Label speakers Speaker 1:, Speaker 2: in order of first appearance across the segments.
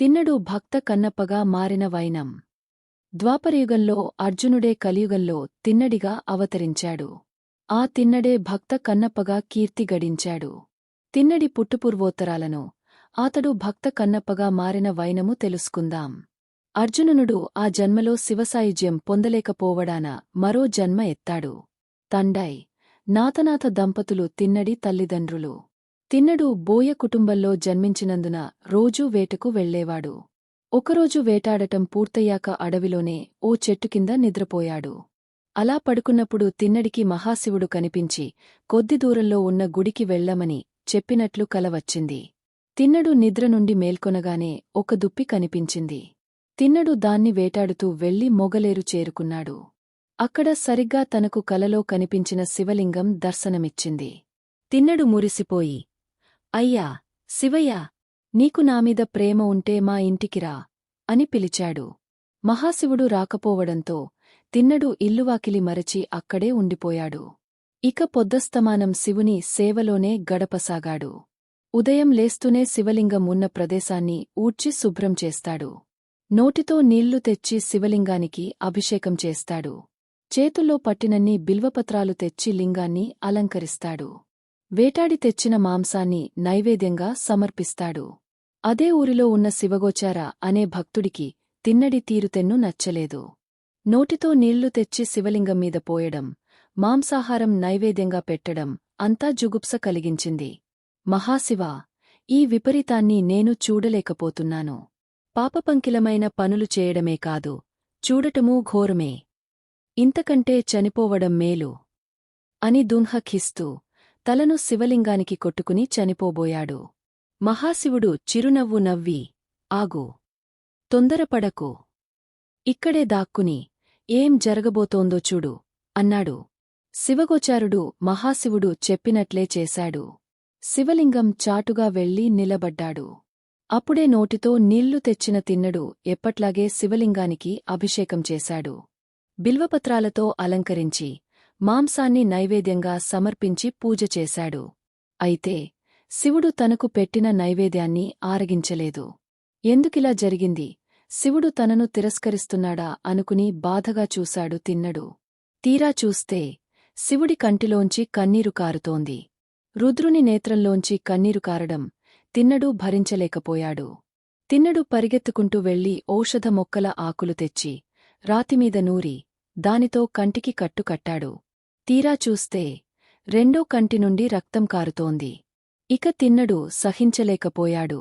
Speaker 1: తిన్నడు భక్త కన్నప్పగా మారిన వైనం. ద్వాపరయుగంలో అర్జునుడే కలియుగంలో తిన్నడిగా అవతరించాడు. ఆ తిన్నడే భక్త కన్నప్పగా కీర్తి గడించాడు. తిన్నడి పుట్టుపూర్వోత్తరాలను అతడు భక్త కన్నప్పగా మారిన వైనము తెలుసుకుందాం. అర్జునునుడు ఆ జన్మలో శివసాయుజ్యం పొందలేకపోవడాన మరో జన్మ ఎత్తాడు. తండై నాతనాథ దంపతులు తిన్నడి తల్లిదండ్రులు. తిన్నడు బోయ కుటుంబంలో జన్మించినందున రోజూ వేటకు వెళ్ళేవాడు ఒకరోజు వేటాడటం పూర్తయ్యాక అడవిలోనే ఓ చెట్టు కింద నిద్రపోయాడు. అలా పడుకున్నప్పుడు తిన్నడికి మహాశివుడు కనిపించి కొద్ది దూరంలో ఉన్న గుడికి వెళ్ళమని చెప్పినట్లు కలవచ్చింది. తిన్నడు నిద్ర నుండి మేల్కొనగానే ఒక దుప్పి కనిపించింది. తిన్నడు దాన్ని వేటాడుతూ వెళ్ళి మొగలేరు చేరుకున్నాడు. అక్కడ సరిగ్గా తనకు కలలో కనిపించిన శివలింగం దర్శనమిచ్చింది. తిన్నడు మురిసిపోయి అయ్యా శివయ్య నీకు నామీద ప్రేమ ఉంటే మా ఇంటికిరా అని పిలిచాడు. మహాశివుడు రాకపోవడంతో తిన్నడు ఇల్లువాకిలి మరచి అక్కడే ఉండిపోయాడు. ఇక పొద్దస్తమానం శివుని సేవలోనే గడపసాగాడు. ఉదయం లేస్తూనే శివలింగం ఉన్న ప్రదేశాన్ని ఊడ్చి శుభ్రం చేస్తాడు. నోటితో నీళ్ళు తెచ్చి శివలింగానికి అభిషేకం చేస్తాడు. చేతుల్లో పట్టినన్ని బిల్వపత్రాలు తెచ్చి లింగాన్ని అలంకరిస్తాడు. వేటాడి తెచ్చిన మాంసాన్ని నైవేద్యంగా సమర్పిస్తాడు. అదే ఊరిలో ఉన్న శివగోచార అనే భక్తుడికి తిన్నడి తీరుతెన్ను నచ్చలేదు. నోటితో నీళ్ళు తెచ్చి శివలింగం మీద పోయడం మాంసాహారం నైవేద్యంగా పెట్టడం అంతా జుగుప్స కలిగించింది. మహాశివా ఈ విపరీతాన్ని నేను చూడలేకపోతున్నాను. పాపపంకిలమైన పనులు చేయడమే కాదు చూడటమూ ఘోరమే. ఇంతకంటే చనిపోవడం మేలు అని దున్హఖిస్తూ తలను శివలింగానికి కొట్టుకుని చనిపోబోయాడు. మహాశివుడు చిరునవ్వు నవ్వి ఆగు తొందరపడకు. ఇక్కడే దాక్కుని ఏం జరగబోతోందో చూడు అన్నాడు. శివగోచారుడు మహాశివుడు చెప్పినట్లే చేశాడు. శివలింగం చాటుగా వెళ్ళి నిలబడ్డాడు. అప్పుడే నోటితో నీళ్ళు తెచ్చిన తిన్నడు ఎప్పట్లాగే శివలింగానికి అభిషేకం చేశాడు. బిల్వపత్రాలతో అలంకరించి మాంసాన్ని నైవేద్యంగా సమర్పించి పూజ చేశాడు. అయితే శివుడు తనకు పెట్టిన నైవేద్యాన్ని ఆరగించలేదు. ఎందుకిలా జరిగింది? శివుడు తనను తిరస్కరిస్తున్నాడా అనుకుని బాధగా చూశాడు తిన్నడు. తీరా చూస్తే శివుడి కంటిలోంచి కన్నీరు కారుతోంది. రుద్రుని నేత్రంలోంచి కన్నీరు కారడం తిన్నడు భరించలేకపోయాడు. తిన్నడు పరిగెత్తుకుంటూ వెళ్ళి ఔషధ మొక్కల ఆకులు తెచ్చి రాతిమీద నూరి దానితో కంటికి కట్టు కట్టాడు. తీరా చూస్తే రెండో కంటి నుండి రక్తం కారుతోంది. ఇక తిన్నడు సహించలేకపోయాడు.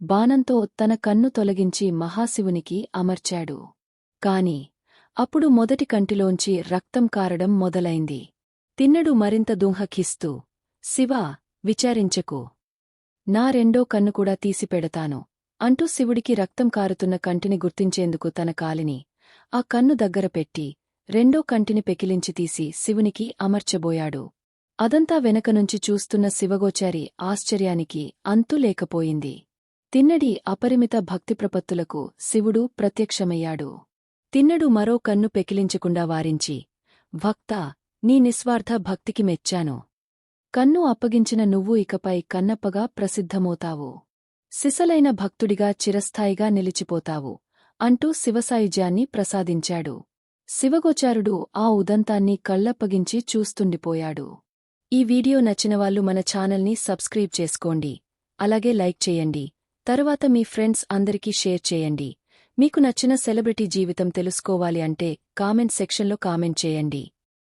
Speaker 1: బాణంతో తన కన్ను తొలగించి మహాశివునికి అమర్చాడు. కాని అప్పుడు మొదటి కంటిలోంచి రక్తం కారడం మొదలైంది. తిన్నడు మరింత దుంహకిస్తూ శివా విచారించకు. నా రెండో కన్ను కూడా తీసిపెడతాను అంటూ శివుడికి రక్తం కారుతున్న కంటిని గుర్తించేందుకు తన కాలిని ఆ కన్ను దగ్గర పెట్టి రెండో కంటిని పెకిలించి తీసి శివునికి అమర్చబోయాడు. అదంతా వెనకనుంచి చూస్తున్న శివగోచారి ఆశ్చర్యానికి అంతు లేకపోయింది. తిన్నడి అపరిమిత భక్తిప్రపత్తులకు శివుడు ప్రత్యక్షమయ్యాడు. తిన్నడు మరో కన్ను పెకిలించకుండా వారించి భక్త నీ నిస్వార్థ భక్తికి మెచ్చాను. కన్ను అప్పగించిన నువ్వు ఇకపై కన్నప్పగా ప్రసిద్ధమవుతావు. సిసలైన భక్తుడిగా చిరస్థాయిగా నిలిచిపోతావు అంటూ శివసాయుజ్యాన్ని ప్రసాదించాడు. శివగోచారుడు ఆ ఉదంతాన్ని కళ్ళప్పగించి చూస్తుండిపోయాడు. ఈ వీడియో నచ్చినవాళ్ళు మన ఛానల్ని సబ్స్క్రైబ్ చేసుకోండి. అలాగే లైక్ చేయండి. తరువాత మీ ఫ్రెండ్స్ అందరికీ షేర్ చేయండి. మీకు నచ్చిన సెలబ్రిటీ జీవితం తెలుసుకోవాలి అంటే కామెంట్ సెక్షన్లో కామెంట్ చేయండి.